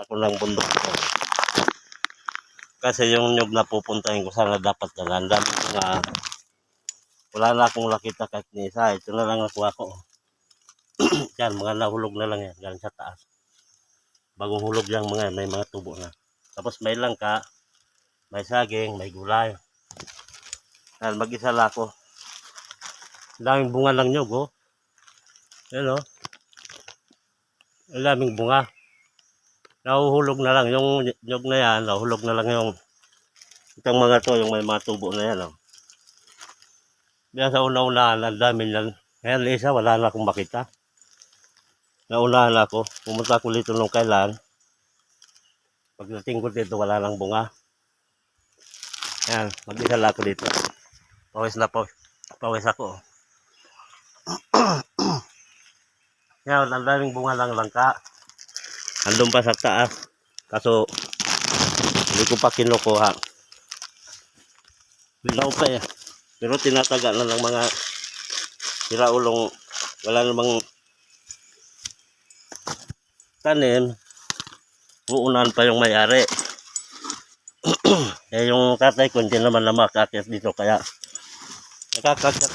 ako ng bundok ko. Kasi yung nyug na pupuntahin ko sana dapat na ang dami ko nga wala na akong nakita kahit ni isa. Ito na lang nakuha ko. yan, mga nahulog na lang yan. Yan sa taas. Bagong hulog yan mga may mga tubo na. Tapos may langka, may saging, may gulay. Yan, mag-isa lang ako. Daming bunga lang nyug, oh. Yan, oh. Ang daming bunga. Nahuhulog na lang. Yung nyug na yan, nahuhulog na lang yung itong mga to, yung may mga tubo na yan, oh. Kaya sa una-unahan, ang dami yan. Ngayon, isa, wala na akong makita. Naunahan ako. Pumunta ako dito nung kailan. Pagdating ko dito, wala nang bunga. Yan, mag-isa lang ako dito. Pawis na pawis. Pawis ako. Yan, ang daming bunga lang langka. Andun pa sa taas. Kaso, hindi ko pa kinukuha. Bilaw pa eh. Pero tinataga na ng mga siraulong wala namang tanim. Uunan pa yung may-ari. eh yung tatay ko hindi naman na makakit dito kaya nakakakat